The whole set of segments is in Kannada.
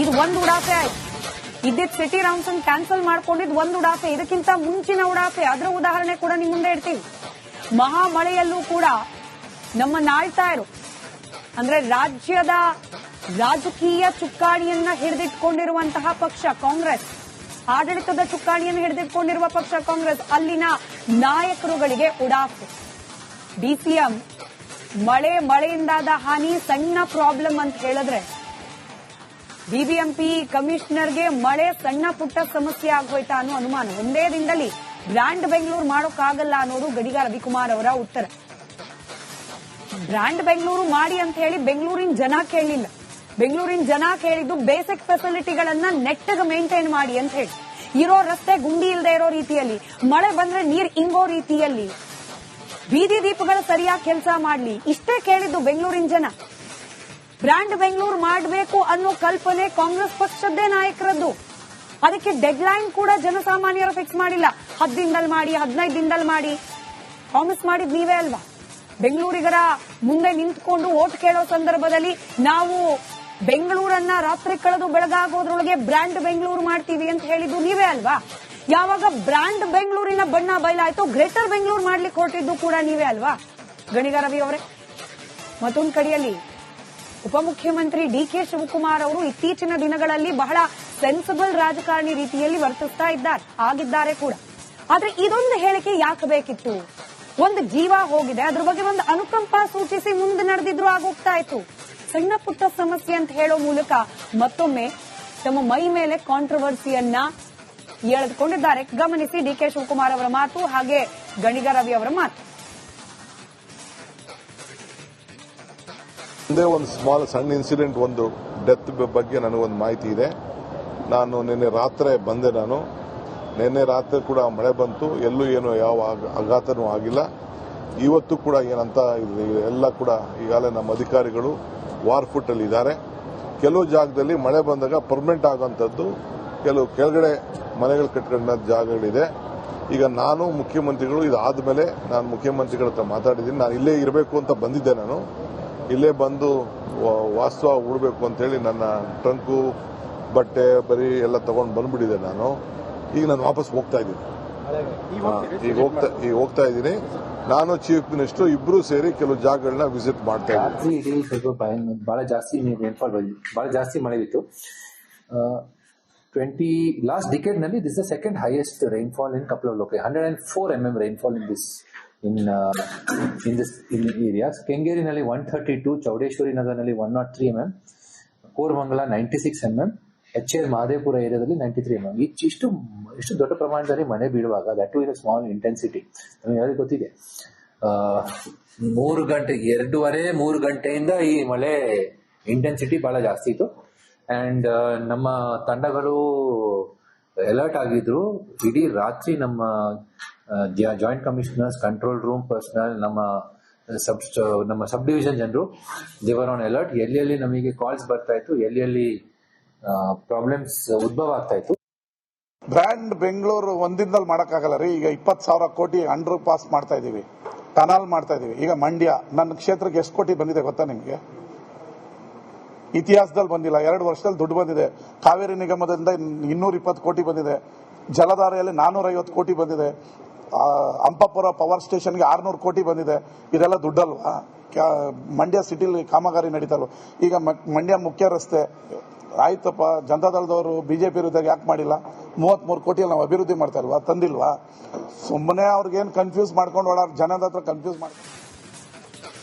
ಇದು ಒಂದು ಉಡಾಫೆ ಆಯ್ತು. ಇದ್ದಿದ್ ಸಿಟಿ ರೌಂಡ್ಸ್ ಕ್ಯಾನ್ಸಲ್ ಮಾಡ್ಕೊಂಡಿದ್ ಒಂದು ಉಡಾಫೆ. ಇದಕ್ಕಿಂತ ಮುಂಚಿನ ಉಡಾಫೆ. ಅದರ ಉದಾಹರಣೆ ಕೂಡ ನಿಮ್ ಮುಂದೆ ಇಡ್ತೀವಿ ಮಹಾ ಮಳೆಯಲ್ಲೂ ಕೂಡ ನಮ್ಮ ನಾಳ್ತಾಯರು ಅಂದ್ರೆ ರಾಜ್ಯದ ರಾಜಕೀಯ ಚುಕ್ಕಾಣಿಯನ್ನ ಹಿಡಿದಿಟ್ಕೊಂಡಿರುವಂತಹ ಪಕ್ಷ ಕಾಂಗ್ರೆಸ್, ಆಡಳಿತದ ಚುಕ್ಕಾಣಿಯನ್ನು ಹಿಡಿದಿಟ್ಕೊಂಡಿರುವ ಪಕ್ಷ ಕಾಂಗ್ರೆಸ್, ಅಲ್ಲಿನ ನಾಯಕರುಗಳಿಗೆ ಉಡಾಫೆ. ಡಿಸಿಎಂ ಮಳೆ ಮಳೆಯಿಂದಾದ ಹಾನಿ ಸಣ್ಣ ಪ್ರಾಬ್ಲಮ್ ಅಂತ ಹೇಳಿದ್ರೆ ಬಿಬಿಎಂಪಿ ಕಮಿಷನರ್ಗೆ ಮಳೆ ಸಣ್ಣ ಪುಟ್ಟ ಸಮಸ್ಯೆ ಆಗೋಯ್ತಾ ಅನ್ನೋ ಅನುಮಾನ. ಒಂದೇ ದಿನದಲ್ಲಿ ಬ್ರಾಂಡ್ ಬೆಂಗಳೂರು ಮಾಡೋಕ್ಕಾಗಲ್ಲ ಅನ್ನೋದು ಗಡಿಗ ರವಿಕುಮಾರ್ ಅವರ ಉತ್ತರ. ಬ್ರಾಂಡ್ ಬೆಂಗಳೂರು ಮಾಡಿ ಅಂತ ಹೇಳಿ ಬೆಂಗಳೂರಿನ ಜನ ಕೇಳಲಿಲ್ಲ ಬೆಂಗಳೂರಿನ ಜನ ಕೇಳಿದ್ದು ಬೇಸಿಕ್ ಫೆಸಿಲಿಟಿಗಳನ್ನ ನೆಟ್ಟಗೆ ಮೇಂಟೈನ್ ಮಾಡಿ ಅಂತ ಹೇಳಿ. ಇರೋ ರಸ್ತೆ ಗುಂಡಿ ಇಲ್ಲದೆ ಇರೋ ರೀತಿಯಲ್ಲಿ, ಮಳೆ ಬಂದ್ರೆ ನೀರ್ ಇಂಗೋ ರೀತಿಯಲ್ಲಿ, ಬೀದಿ ದೀಪಗಳು ಸರಿಯಾಗಿ ಕೆಲಸ ಮಾಡ್ಲಿ, ಇಷ್ಟೇ ಕೇಳಿದ್ದು ಬೆಂಗಳೂರಿನ ಜನ. ಬ್ರ್ಯಾಂಡ್ ಬೆಂಗಳೂರು ಮಾಡಬೇಕು ಅನ್ನೋ ಕಲ್ಪನೆ ಕಾಂಗ್ರೆಸ್ ಪಕ್ಷದ್ದೇ ನಾಯಕರದ್ದು. ಅದಕ್ಕೆ ಡೆಡ್ ಲೈನ್ ಕೂಡ ಜನಸಾಮಾನ್ಯರು ಫಿಕ್ಸ್ ಮಾಡಿಲ್ಲ. ಹತ್ತು ದಿನದಲ್ಲಿ ಮಾಡಿ, ಹದಿನೈದು ದಿನದಲ್ಲಿ ಮಾಡಿ. ಪ್ರಾಮಿಸ್ ಮಾಡಿದ್ ನೀವೇ ಅಲ್ವಾ? ಬೆಂಗಳೂರಿಗರ ಮುಂದೆ ನಿಂತ್ಕೊಂಡು ಓಟ್ ಕೇಳೋ ಸಂದರ್ಭದಲ್ಲಿ ನಾವು ಬೆಂಗಳೂರನ್ನ ರಾತ್ರಿ ಕಳೆದು ಬೆಳಗಾಗೋದ್ರೊಳಗೆ ಬ್ರ್ಯಾಂಡ್ ಬೆಂಗಳೂರು ಮಾಡ್ತೀವಿ ಅಂತ ಹೇಳಿದ್ದು ನೀವೇ ಅಲ್ವಾ? ಯಾವಾಗ ಬ್ರ್ಯಾಂಡ್ ಬೆಂಗಳೂರಿನ ಬಣ್ಣ ಬಯಲಾಯ್ತು ಗ್ರೇಟರ್ ಬೆಂಗಳೂರು ಮಾಡ್ಲಿಕ್ಕೆ ಹೊರಟಿದ್ದು ಕೂಡ ನೀವೇ ಅಲ್ವಾ? ಗಣಿಗ ರವಿ ಅವರೇ, ಮತ್ತೊಂದು ಕಡೆಯಲ್ಲಿ ಉಪಮುಖ್ಯಮಂತ್ರಿ ಡಿ ಕೆ ಶಿವಕುಮಾರ್ ಅವರು ಇತ್ತೀಚಿನ ದಿನಗಳಲ್ಲಿ ಬಹಳ ಸೆನ್ಸಿಬಲ್ ರಾಜಕಾರಣಿ ರೀತಿಯಲ್ಲಿ ವರ್ತಿಸ್ತಾ ಇದ್ದಾರೆ, ಆಗಿದ್ದಾರೆ ಕೂಡ. ಆದ್ರೆ ಇದೊಂದು ಹೇಳಿಕೆ ಯಾಕೆ ಬೇಕಿತ್ತು? ಒಂದು ಜೀವ ಹೋಗಿದೆ, ಅದ್ರ ಬಗ್ಗೆ ಒಂದು ಅನುಕಂಪ ಸೂಚಿಸಿ ಮುಂದೆ ನಡೆದಿದ್ರು ಆಗೋಗ್ತಾ ಇತ್ತು. ಸಣ್ಣ ಪುಟ್ಟ ಸಮಸ್ಯೆ ಅಂತ ಹೇಳೋ ಮೂಲಕ ಮತ್ತೊಮ್ಮೆ ತಮ್ಮ ಮೈ ಮೇಲೆ ಕಾಂಟ್ರವರ್ಸಿಯನ್ನ ಎಳೆದುಕೊಂಡಿದ್ದಾರೆ. ಗಮನಿಸಿ ಡಿ ಕೆ ಶಿವಕುಮಾರ್ ಅವರ ಮಾತು, ಹಾಗೆ ಗಣಿಗ ರವಿ ಅವರ ಮಾತು. ಒಂದೇ ಒಂದು ಸ್ಮಾಲ್ ಸಣ್ಣ ಇನ್ಸಿಡೆಂಟ್ ಒಂದು ಡೆತ್ ಬಗ್ಗೆ ನನಗೊಂದು ಮಾಹಿತಿ ಇದೆ. ನಾನು ನಿನ್ನೆ ರಾತ್ರಿ ಬಂದೆ ನಾನು. ನಿನ್ನೆ ರಾತ್ರಿ ಕೂಡ ಮಳೆ ಬಂತು. ಎಲ್ಲೂ ಏನು ಯಾವ ಆಘ- ಆಘಾತನೂ ಆಗಿಲ್ಲ. ಇವತ್ತು ಕೂಡ ಏನಂತ ಎಲ್ಲ ಕೂಡ ಈಗಾಗಲೇ ನಮ್ಮ ಅಧಿಕಾರಿಗಳು ವಾರ್ ಫುಟ್ ಅಲ್ಲಿ ಇದ್ದಾರೆ. ಕೆಲವು ಜಾಗದಲ್ಲಿ ಮಳೆ ಬಂದಾಗ ಪರ್ಮನೆಂಟ್ ಆಗುವಂಥದ್ದು, ಕೆಲವು ಕೆಳಗಡೆ ಮನೆಗಳು ಕಟ್ಕೊಂಡ ಜಾಗಗಳಿದೆ. ಈಗ ನಾನು ಮುಖ್ಯಮಂತ್ರಿಗಳು ಇದಾದ ಮೇಲೆ ನಾನು ಮುಖ್ಯಮಂತ್ರಿಗಳ ಹತ್ರ ಮಾತಾಡಿದ್ದೀನಿ. ನಾನು ಇಲ್ಲೇ ಇರಬೇಕು ಅಂತ ಬಂದಿದ್ದೆ ನಾನು. ಇಲ್ಲೇ ಬಂದು ವಾಸ್ತವ ಉಡಬೇಕು ಅಂತೇಳಿ ನನ್ನ ಟ್ರಂಕು ಬಟ್ಟೆ ಬರೀ ಎಲ್ಲ ತಗೊಂಡು ಬಂದ್ಬಿಟ್ಟಿದೆ ನಾನು. ಈಗ ನಾನು ವಾಪಸ್ ಹೋಗ್ತಾ ಇದ್ದೀನಿ. ಈಗ ಹೋಗ್ತಾ ಈಗ ಹೋಗ್ತಾ ಇದ್ದೀನಿ. ನಾನು ಚೀಫ್ ಮಿನಿಸ್ಟರ್ ಇಬ್ರು ಸೇರಿ ಕೆಲವು ಜಾಗಗಳನ್ನ ವಿಸಿಟ್ ಮಾಡ್ತಾ ಇದ್ದೀನಿ. ಬಹಳ ಜಾಸ್ತಿ ರೇನ್ಫಾಲ್ ಬಹಳ ಜಾಸ್ತಿ ಮಳೆ ಬಿತ್ತು twenty last ಡಿಕೆಡ್ನಲ್ಲಿ this the second highest rainfall in couple of ಲೋಕೆ hundred and four M M rainfall in this in in this in areas ಕೆಂಗೇರಿನಲ್ಲಿ one thirty two ಚೌಡೇಶ್ವರಿ ನಗರ್ನಲ್ಲಿ one not three M M Koramangala ninety six M M H L Madepura ಏರಿಯಾದಲ್ಲಿ ನೈಂಟಿ ತ್ರೀ ಎಂ ಎಂ ಇಷ್ಟು ಇಷ್ಟು ದೊಡ್ಡ ಪ್ರಮಾಣದಲ್ಲಿ ಮನೆ ಬೀಳುವಾಗ that too in small intensity ನಮಗೆ ಯಾರಿಗೆ ಗೊತ್ತಿದೆ. ಮೂರು ಗಂಟೆ, ಎರಡೂವರೆ, ಮೂರು ಗಂಟೆಯಿಂದ ಈ ಮಳೆ ಇಂಟೆನ್ಸಿಟಿ ಬಹಳ ಜಾಸ್ತಿ ಇತ್ತು. ಅಂಡ್ ನಮ್ಮ ತಂಡಗಳು ಅಲರ್ಟ್ ಆಗಿದ್ರು. ಇಡೀ ರಾತ್ರಿ ನಮ್ಮ joint commissioners control room personnel ನಮ್ಮ ಸಬ್ ನಮ್ಮ ಸಬ್ ಡಿವಿಷನ್ ಜನರು. ದೇವರ್ ಆನ್ ಅಲರ್ಟ್ ಎಲ್ಲೆಲ್ಲಿ ಎಲ್ಲಿ ನಮಗೆ ಕಾಲ್ಸ್ ಬರ್ತಾ ಇತ್ತು ಎಲ್ಲೆಲ್ಲಿ ಎಲ್ಲಿ ಪ್ರಾಬ್ಲಮ್ಸ್ ಉದ್ಭವ ಆಗ್ತಾ ಇತ್ತು. ಬ್ರ್ಯಾಂಡ್ ಬೆಂಗಳೂರು ಒಂದಿನದಲ್ಲಿ ಮಾಡೋಕ್ಕಾಗಲ್ಲ ರೀ. ಈಗ ಇಪ್ಪತ್ತು ಸಾವಿರ ಕೋಟಿ ಅಂಡರ್ ಪಾಸ್ ಮಾಡ್ತಾ ಇದೀವಿ ಟನಲ್ ಮಾಡ್ತಾ ಇದೀವಿ ಈಗ ಮಂಡ್ಯ, ನನ್ನ ಕ್ಷೇತ್ರಕ್ಕೆ ಎಷ್ಟು ಕೋಟಿ ಬಂದಿದೆ ಗೊತ್ತಾ ನಿಮಗೆ? ಇತಿಹಾಸದಲ್ಲಿ ಬಂದಿಲ್ಲ. ಎರಡು ವರ್ಷದಲ್ಲಿ ದುಡ್ಡು ಬಂದಿದೆ. ಕಾವೇರಿ ನಿಗಮದಿಂದ ಇನ್ನೂರ ಇಪ್ಪತ್ತು ಕೋಟಿ ಬಂದಿದೆ. ಜಲಧಾರೆಯಲ್ಲಿ ನಾನೂರ ಐವತ್ತು ಕೋಟಿ ಬಂದಿದೆ. ಅಂಪಾಪುರ ಪವರ್ ಸ್ಟೇಷನ್ಗೆ ಆರ್ನೂರು ಕೋಟಿ ಬಂದಿದೆ. ಇದೆಲ್ಲ ದುಡ್ಡಲ್ವಾ? ಮಂಡ್ಯ ಸಿಟಿಲಿ ಕಾಮಗಾರಿ ನಡೀತಲ್ವ ಈಗ ಮಂಡ್ಯ ಮುಖ್ಯ ರಸ್ತೆ. ಆಯ್ತಪ್ಪ, ಜನತಾದಳದವರು, ಬಿಜೆಪಿ ವಿರುದ್ಧ ಯಾಕೆ ಮಾಡಿಲ್ಲ? ಮೂವತ್ಮೂರು ಕೋಟಿಯಲ್ಲಿ ನಾವು ಅಭಿವೃದ್ಧಿ ಮಾಡ್ತಾ ಇಲ್ವಾ? ತಂದಿಲ್ವಾ? ಸುಮ್ಮನೆ ಅವ್ರಿಗೇನು ಕನ್ಫ್ಯೂಸ್ ಮಾಡ್ಕೊಂಡು ಓಡಾಡ ಜನದ ಹತ್ರ ಕನ್ಫ್ಯೂಸ್ ಮಾಡಿ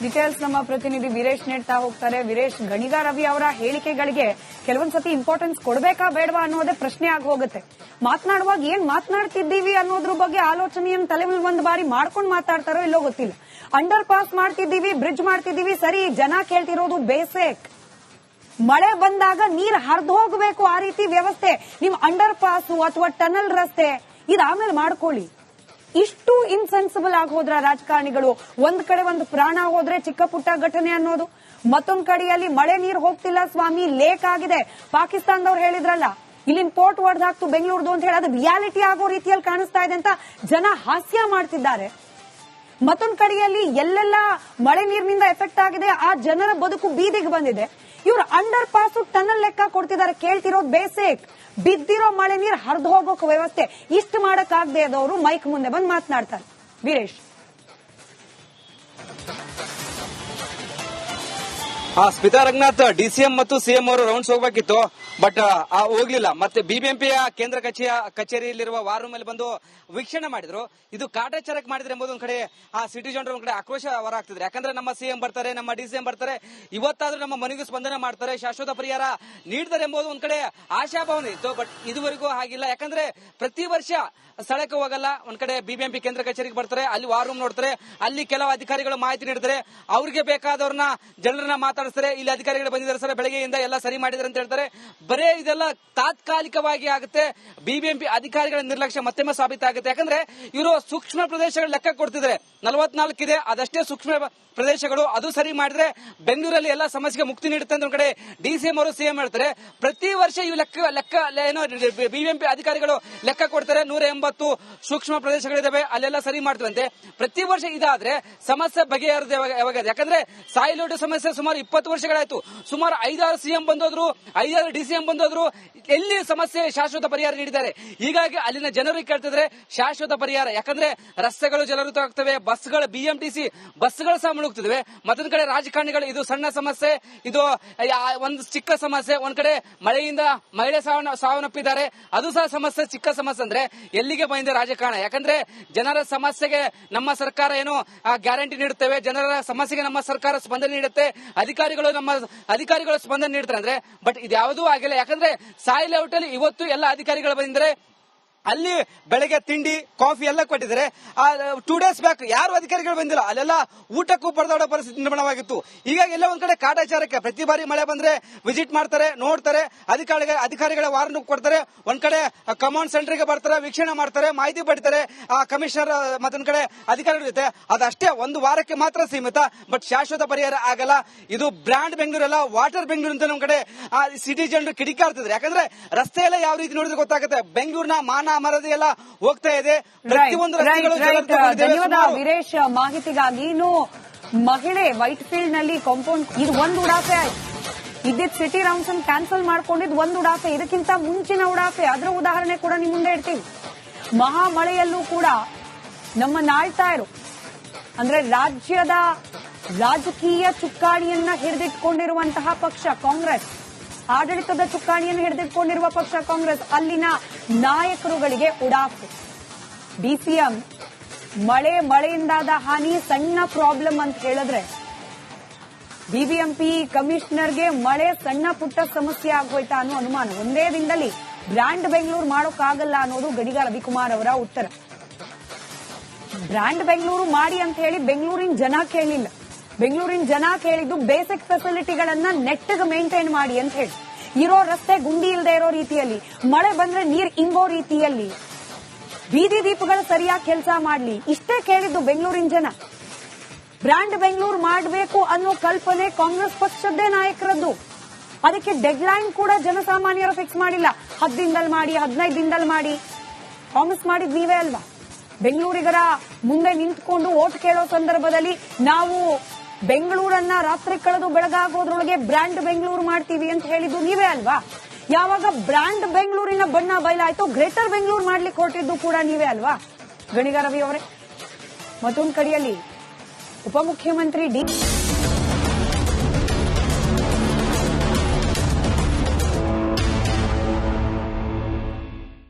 ಡೀಟೇಲ್ಸ್ ನಮ್ಮ ಪ್ರತಿನಿಧಿ ವೀರೇಶ್ ನೀಡ್ತಾ ಹೋಗ್ತಾರೆ. ವೀರೇಶ್, ಗಣಿಗಾ ರವಿ ಅವರ ಹೇಳಿಕೆಗಳಿಗೆ ಕೆಲವೊಂದ್ಸತಿ ಇಂಪಾರ್ಟೆನ್ಸ್ ಕೊಡಬೇಕಾ ಬೇಡವಾ ಅನ್ನೋದೇ ಪ್ರಶ್ನೆ ಆಗಿ ಹೋಗುತ್ತೆ ಮಾತನಾಡುವಾಗ ಏನ್ ಮಾತನಾಡ್ತಿದ್ದೀವಿ ಅನ್ನೋದ್ರ ಬಗ್ಗೆ ಆಲೋಚನೆಯನ್ನು ತಲೆ ಮೇಲೆ ಒಂದು ಬಾರಿ ಮಾಡ್ಕೊಂಡು ಮಾತಾಡ್ತಾರೋ ಇಲ್ಲೋ ಗೊತ್ತಿಲ್ಲ. ಅಂಡರ್ ಪಾಸ್ ಮಾಡ್ತಿದ್ದೀವಿ ಬ್ರಿಡ್ಜ್ ಮಾಡ್ತಿದ್ದೀವಿ, ಸರಿ, ಜನ ಕೇಳ್ತಿರೋದು ಬೇಸಿಕ್ ಮಳೆ ಬಂದಾಗ ನೀರ್ ಹರಿದು ಹೋಗಬೇಕು ಆ ರೀತಿ ವ್ಯವಸ್ಥೆ. ನಿಮ್ ಅಂಡರ್ ಪಾಸ್ ಅಥವಾ ಟನಲ್ ರಸ್ತೆ ಇದಾಮೇಲೆ ಮಾಡ್ಕೊಳ್ಳಿ. ಇಷ್ಟು ಇನ್ಸೆನ್ಸಿಬಲ್ ಆಗಿ ಹೋದ್ರ ರಾಜಕಾರಣಿಗಳು? ಒಂದ್ ಕಡೆ ಒಂದು ಪ್ರಾಣ ಹೋದ್ರೆ ಚಿಕ್ಕ ಪುಟ್ಟ ಘಟನೆ ಅನ್ನೋದು. ಮತ್ತೊಂದ್ ಕಡೆಯಲ್ಲಿ ಮಳೆ ನೀರು ಹೋಗ್ತಿಲ್ಲ ಸ್ವಾಮಿ ಲೇಕ್ ಆಗಿದೆ. ಪಾಕಿಸ್ತಾನದವ್ರು ಹೇಳಿದ್ರಲ್ಲ, ಇಲ್ಲಿನ ಪೋರ್ಟ್ ಒಡೆದು ಹಾಕ್ತು ಬೆಂಗಳೂರ್ದು ಅಂತ ಹೇಳಿ, ಅದು ರಿಯಾಲಿಟಿ ಆಗೋ ರೀತಿಯಲ್ಲಿ ಕಾಣಿಸ್ತಾ ಇದೆ ಅಂತ ಜನ ಹಾಸ್ಯ ಮಾಡ್ತಿದ್ದಾರೆ. ಮತ್ತೊಂದ್ ಕಡೆಯಲ್ಲಿ ಎಲ್ಲೆಲ್ಲ ಮಳೆ ನೀರಿನಿಂದ ಎಫೆಕ್ಟ್ ಆಗಿದೆ, ಆ ಜನರ ಬದುಕು ಬೀದಿಗೆ ಬಂದಿದೆ. ಇವರು ಅಂಡರ್ ಪಾಸ್ ಟನಲ್ ಲೆಕ್ಕ ಕೊಡ್ತಿದ್ದಾರೆ, ಕೇಳ್ತಿರೋದು ಬೇಸಿಕ್ ಬಿದ್ದಿರೋ ಮಳೆ ನೀರು ಹರಿದು ಹೋಗೋಕ್ ವ್ಯವಸ್ಥೆ ಇಷ್ಟು ಮಾಡಕ್ ಆಗದೆ ಅದವರು ಮೈಕ್ ಮುಂದೆ ಬಂದು ಮಾತನಾಡ್ತಾರೆ. ವೀರೇಶ್. ಸ್ಮಿತಾ ರಂಗನಾಥ್ ಡಿಸಿಎಂ ಮತ್ತು ಸಿಎಂ ಅವರು ರೌಂಡ್ಸ್ ಹೋಗ್ಬೇಕಿತ್ತು. ಬಟ್ ಹೋಗ್ಲಿಲ್ಲ. ಮತ್ತೆ ಬಿಬಿಎಂಪಿಯ ಕೇಂದ್ರ ಕಚೇರಿಯ, ಕಚೇರಿಯಲ್ಲಿರುವ ವಾರ್ ರೂಮ್ ಅಲ್ಲಿ ಬಂದು ವೀಕ್ಷಣೆ ಮಾಡಿದ್ರು. ಇದು ಕಾಟಾಚಾರಕ್ಕೆ ಮಾಡಿದ್ರೆ ಎಂಬುದು ಒಂದ್ ಕಡೆ, ಆ ಸಿಟಿ ಜನರು ಒಂದ್ ಕಡೆ ಆಕ್ರೋಶ ಹೊರಹಾಗ್ತಿದ್ರೆ ಯಾಕಂದ್ರೆ ನಮ್ಮ ಸಿಎಂ ಬರ್ತಾರೆ, ನಮ್ಮ ಡಿಸಿಎಂ ಬರ್ತಾರೆ. ಇವತ್ತಾದ್ರೂ ನಮ್ಮ ಮನೆಗೂ ಸ್ಪಂದನೆ ಮಾಡ್ತಾರೆ. ಶಾಶ್ವತ ಪರಿಹಾರ ನೀಡ್ತಾರೆ ಎಂಬುದು ಒಂದ್ ಕಡೆ ಆಶಾಭಾವನೆ ಇತ್ತು. ಬಟ್ ಇದುವರೆಗೂ ಹಾಗಿಲ್ಲ. ಯಾಕಂದ್ರೆ ಪ್ರತಿ ವರ್ಷ ಸ್ಥಳಕ್ಕೆ ಹೋಗಲ್ಲ. ಒಂದ್ ಕಡೆ ಬಿಬಿಎಂಪಿ ಕೇಂದ್ರ ಕಚೇರಿಗೆ ಬರ್ತಾರೆ. ಅಲ್ಲಿ ವಾರ್ ರೂಮ್ ನೋಡ್ತಾರೆ. ಅಲ್ಲಿ ಕೆಲವು ಅಧಿಕಾರಿಗಳು ಮಾಹಿತಿ ನೀಡ್ತಾರೆ. ಅವ್ರಿಗೆ ಬೇಕಾದವ್ರನ್ನ, ಜನರನ್ನ ಮಾತಾಡಿಸ್ತಾರೆ. ಇಲ್ಲಿ ಅಧಿಕಾರಿಗಳು ಬಂದಿದ್ದಾರೆ ಸರ್, ಬೆಳಗ್ಗೆಯಿಂದ ಎಲ್ಲ ಸರಿ ಮಾಡಿದ್ದಾರೆ ಅಂತ ಹೇಳ್ತಾರೆ. ಬರೇ ಇದೆಲ್ಲ ತಾತ್ಕಾಲಿಕವಾಗಿ ಆಗುತ್ತೆ. ಬಿಬಿಎಂಪಿ ಅಧಿಕಾರಿಗಳ ನಿರ್ಲಕ್ಷ್ಯ ಮತ್ತೊಮ್ಮೆ ಸಾಬೀತಾಗುತ್ತೆ. ಯಾಕಂದ್ರೆ ಇವರು ಸೂಕ್ಷ್ಮ ಪ್ರದೇಶಗಳ ಲೆಕ್ಕ ಕೊಡ್ತಿದ್ರೆ ನಲವತ್ನಾಲ್ಕು ಇದೆ ಅದಷ್ಟೇ ಸೂಕ್ಷ್ಮ ಪ್ರದೇಶಗಳು. ಅದು ಸರಿ ಮಾಡಿದ್ರೆ ಬೆಂಗಳೂರಲ್ಲಿ ಎಲ್ಲ ಸಮಸ್ಯೆಗೆ ಮುಕ್ತಿ ನೀಡುತ್ತೆ ಅಂತ ಕಡೆ ಡಿಸಿಎಂ ಅವರು ಸಿಎಂ ಹೇಳ್ತಾರೆ. ಪ್ರತಿ ವರ್ಷ ಇವು ಲೆಕ್ಕ ಲೆಕ್ಕ ಏನೋ ಬಿಬಿಎಂಪಿ ಅಧಿಕಾರಿಗಳು ಲೆಕ್ಕ ಕೊಡ್ತಾರೆ. ನೂರ ಎಂಬತ್ತು ಸೂಕ್ಷ್ಮ ಪ್ರದೇಶಗಳಿದಾವೆ. ಅಲ್ಲೆಲ್ಲ ಸರಿ ಮಾಡ್ತೀವಂತೆ. ಪ್ರತಿ ವರ್ಷ ಇದಾದ್ರೆ ಸಮಸ್ಯೆ ಬಗೆಹರಿದೆ ಯಾಕಂದ್ರೆ ಸಾಯಿಲ್ ಸಮಸ್ಯೆ ಸುಮಾರು ಇಪ್ಪತ್ತು ವರ್ಷಗಳಾಯ್ತು. ಸುಮಾರು ಐದಾರು ಸಿಎಂ ಬಂದೋದ್ರು, ಐದಾರು ಡಿಸಿಎಂ ಬಂದಾದ್ರು ಎಲ್ಲಿ ಸಮಸ್ಯೆ ಶಾಶ್ವತ ಪರಿಹಾರ ನೀಡಿದ್ದಾರೆ? ಹೀಗಾಗಿ ಅಲ್ಲಿನ ಜನರಿಗೆ ಕೇಳ್ತಿದ್ರೆ ಶಾಶ್ವತ ಪರಿಹಾರ. ಯಾಕಂದ್ರೆ ರಸ್ತೆಗಳು ಜಲವೃತ ಆಗ್ತವೆ ಬಸ್ಗಳು ಬಿಎಂಟಿಸಿ ಬಸ್ಗಳು ಸಹ ಮುಳುಗ್ತಿದ್ವೆ ಮತ್ತೊಂದ್ ಕಡೆ ರಾಜಕಾರಣಿಗಳು, ಇದು ಸಣ್ಣ ಸಮಸ್ಯೆ, ಇದು ಒಂದು ಚಿಕ್ಕ ಸಮಸ್ಯೆ. ಒಂದ್ ಕಡೆ ಮಳೆಯಿಂದ ಮಹಿಳೆ ಸಾವನ್ನ ಸಾವನ್ನಪ್ಪಿದ್ದಾರೆ. ಅದು ಸಹ ಸಮಸ್ಯೆ, ಚಿಕ್ಕ ಸಮಸ್ಯೆ ಅಂದ್ರೆ ಎಲ್ಲಿಗೆ ಬಂದಿದೆ ರಾಜಕಾರಣ? ಯಾಕಂದ್ರೆ ಜನರ ಸಮಸ್ಯೆಗೆ ನಮ್ಮ ಸರ್ಕಾರ ಏನು ಗ್ಯಾರಂಟಿ ನೀಡುತ್ತೇವೆ. ಜನರ ಸಮಸ್ಯೆಗೆ ನಮ್ಮ ಸರ್ಕಾರ ಸ್ಪಂದನೆ ನೀಡುತ್ತೆ. ಅಧಿಕಾರಿಗಳು ನಮ್ಮ, ಅಧಿಕಾರಿಗಳು ಸ್ಪಂದನೆ ನೀಡ್ತಾರೆ ಅಂದ್ರೆ, ಬಟ್ ಇದ್ಯಾವುದೂ ಆಗಿಲ್ಲ ಯಾಕಂದ್ರೆ ಸಾಯಿ ಲೇಔಟ್ ಅಲ್ಲಿ ಇವತ್ತು ಎಲ್ಲ ಅಧಿಕಾರಿಗಳು ಬಂದಿದ್ದಾರೆ. ಅಲ್ಲಿ ಬೆಳಗ್ಗೆ ತಿಂಡಿ, ಕಾಫಿ ಎಲ್ಲ ಕೊಟ್ಟಿದ್ದಾರೆ. ಟೂ ಡೇಸ್ ಬ್ಯಾಕ್ ಯಾರು ಅಧಿಕಾರಿಗಳು ಬಂದಿಲ್ಲ? ಅಲ್ಲೆಲ್ಲ ಊಟಕ್ಕೂ ಪರದಾಡೋ ಪರಿಸ್ಥಿತಿ ನಿರ್ಮಾಣವಾಗಿತ್ತು. ಹೀಗಾಗಿ ಎಲ್ಲ ಒಂದ್ ಕಡೆ ಕಾಟಾಚಾರಕ್ಕೆ ಪ್ರತಿ ಬಾರಿ ಮಳೆ ಬಂದ್ರೆ ವಿಸಿಟ್ ಮಾಡ್ತಾರೆ, ನೋಡ್ತಾರೆ, ಅಧಿಕಾರಿಗಳ ಅಧಿಕಾರಿಗಳ ವಾರ್ನ್ ಕೊಡ್ತಾರೆ. ಒಂದ್ ಕಡೆ ಕಮಾಂಡ್ ಸೆಂಟರ್ಗೆ ಬರ್ತಾರೆ, ವೀಕ್ಷಣೆ ಮಾಡ್ತಾರೆ, ಮಾಹಿತಿ ಪಡಿತಾರೆ. ಆ ಕಮಿಷನರ್ ಮತ್ತೊಂದ್ ಕಡೆ ಅಧಿಕಾರಿಗಳ ಜೊತೆ. ಅದಷ್ಟೇ, ಒಂದು ವಾರಕ್ಕೆ ಮಾತ್ರ ಸೀಮಿತ, ಬಟ್ ಶಾಶ್ವತ ಪರಿಹಾರ ಆಗಲ್ಲ. ಇದು ಬ್ರ್ಯಾಂಡ್ ಬೆಂಗಳೂರಲ್ಲ ವಾಟರ್ ಬೆಂಗಳೂರು ಅಂತ ನಮ್ ಕಡೆ ಸಿಟಿ ಜನರು ಕಿಡಿಕಾಡ್ತಿದ್ರು ಯಾಕಂದ್ರೆ ರಸ್ತೆ ಎಲ್ಲ ಯಾವ ರೀತಿ ನೋಡಿದ್ರೆ ಗೊತ್ತಾಗುತ್ತೆ. ಬೆಂಗಳೂರಿನ ಮಾನ ಮರದಿ ಎಲ್ಲ ಹೋಗ್ತಾ ಇದೆ. ಪ್ರತಿಯೊಂದು ಧನ್ಯವಾದ ವೀರೇಶ್ ಮಾಹಿತಿಗಾಗಿ ಇನ್ನು ಮಹಿಳೆ ವೈಟ್ ಫೀಲ್ಡ್ನಲ್ಲಿ ಕಾಂಪೌಂಡ್ ಇದು ಒಂದು ಉಡಾಫೆ ಆಯ್ತು. ಇದ್ದಿದ್ ಸಿಟಿ ರೌಂಡ್ಸ್ ಅನ್ನು ಕ್ಯಾನ್ಸಲ್ ಮಾಡ್ಕೊಂಡಿದ್ ಒಂದು ಉಡಾಫೆ. ಇದಕ್ಕಿಂತ ಮುಂಚಿನ ಉಡಾಫೆ. ಅದರ ಉದಾಹರಣೆ ಕೂಡ ನಿಮ್ ಮುಂದೆ ಇಡ್ತೀವಿ ಮಹಾ ಮಳೆಯಲ್ಲೂ ಕೂಡ ನಮ್ಮ ನಾಳ್ತಾಯರು ಅಂದ್ರೆ ರಾಜ್ಯದ ರಾಜಕೀಯ ಚುಕ್ಕಾಣಿಯನ್ನ ಹಿಡಿದಿಟ್ಕೊಂಡಿರುವಂತಹ ಪಕ್ಷ ಕಾಂಗ್ರೆಸ್. ಆಡಳಿತದ ಚುಕ್ಕಾಣಿಯನ್ನು ಹಿಡಿದಿಟ್ಕೊಂಡಿರುವ ಪಕ್ಷ ಕಾಂಗ್ರೆಸ್, ಅಲ್ಲಿನ ನಾಯಕರುಗಳಿಗೆ ಉಡಾಫು. ಡಿಸಿಎಂ ಮಳೆ, ಮಳೆಯಿಂದಾದ ಹಾನಿ, ಸಣ್ಣ ಪ್ರಾಬ್ಲಮ್ ಅಂತ ಹೇಳಿದ್ರೆ ಬಿಬಿಎಂಪಿ ಕಮಿಷನರ್ಗೆ ಮಳೆ, ಸಣ್ಣ ಪುಟ್ಟ ಸಮಸ್ಯೆ ಆಗೋಯ್ತಾ ಅನ್ನೋ ಅನುಮಾನ. ಒಂದೇ ದಿನದಲ್ಲಿ ಬ್ರ್ಯಾಂಡ್ ಬೆಂಗಳೂರು ಮಾಡೋಕ್ಕಾಗಲ್ಲ ಅನ್ನೋದು ಗಡಿಗ ರವಿಕುಮಾರ್ ಅವರ ಉತ್ತರ. ಬ್ರ್ಯಾಂಡ್ ಬೆಂಗಳೂರು ಮಾಡಿ ಅಂತ ಹೇಳಿ ಬೆಂಗಳೂರಿನ ಜನ ಕೇಳಲಿಲ್ಲ. ಬೆಂಗಳೂರಿನ ಜನ ಕೇಳಿದ್ದು ಬೇಸಿಕ್ ಫೆಸಿಲಿಟಿಗಳನ್ನ ನೆಟ್ಟಗೆ ಮೇಂಟೈನ್ ಮಾಡಿ ಅಂತ ಹೇಳಿ. ಇರೋ ರಸ್ತೆ ಗುಂಡಿ ಇಲ್ಲದೆ ಇರೋ ರೀತಿಯಲ್ಲಿ, ಮಳೆ ಬಂದ್ರೆ ನೀರ್ ಇಂಗೋ ರೀತಿಯಲ್ಲಿ. ಬೀದಿ ದೀಪಗಳು ಸರಿಯಾಗಿ ಕೆಲಸ ಮಾಡ್ಲಿ. ಇಷ್ಟೇ ಕೇಳಿದ್ದು ಬೆಂಗಳೂರಿನ ಜನ. ಬ್ರ್ಯಾಂಡ್ ಬೆಂಗಳೂರು ಮಾಡಬೇಕು ಅನ್ನೋ ಕಲ್ಪನೆ ಕಾಂಗ್ರೆಸ್ ಪಕ್ಷದ್ದೇ ನಾಯಕರದ್ದು. ಅದಕ್ಕೆ ಡೆಡ್ಲೈನ್ ಕೂಡ ಜನಸಾಮಾನ್ಯರು ಫಿಕ್ಸ್ ಮಾಡಿಲ್ಲ. ಹತ್ತು ಮಾಡಿ, ಹದಿನೈದು ದಿನದಲ್ಲಿ ಮಾಡಿ. ಕಾಂಗ್ರೆಸ್ ಮಾಡಿದ್ ನೀವೇ ಅಲ್ವಾ? ಬೆಂಗಳೂರಿಗರ ಮುಂದೆ ನಿಂತ್ಕೊಂಡು ಓಟ್ ಕೇಳೋ ಸಂದರ್ಭದಲ್ಲಿ ನಾವು ಬೆಂಗಳೂರನ್ನ ರಾತ್ರಿ ಕಳೆದು ಬೆಳಗಾಗೋದ್ರೊಳಗೆ ಬ್ರ್ಯಾಂಡ್ ಬೆಂಗಳೂರು ಮಾಡ್ತೀವಿ ಅಂತ ಹೇಳಿದ್ದು ನೀವೇ ಅಲ್ವಾ? ಯಾವಾಗ ಬ್ರ್ಯಾಂಡ್ ಬೆಂಗಳೂರಿನ ಬಣ್ಣ ಬಯಲಾಯ್ತು ಗ್ರೇಟರ್ ಬೆಂಗಳೂರು ಮಾಡ್ಲಿಕ್ಕೆ ಹೊರಟಿದ್ದು ಕೂಡ ನೀವೇ ಅಲ್ವಾ? ಗಣಿಗ ರವಿ ಅವರೇ, ಮತ್ತೊಂದು ಕಡೆಯಲ್ಲಿ ಉಪಮುಖ್ಯಮಂತ್ರಿ ಡಿ.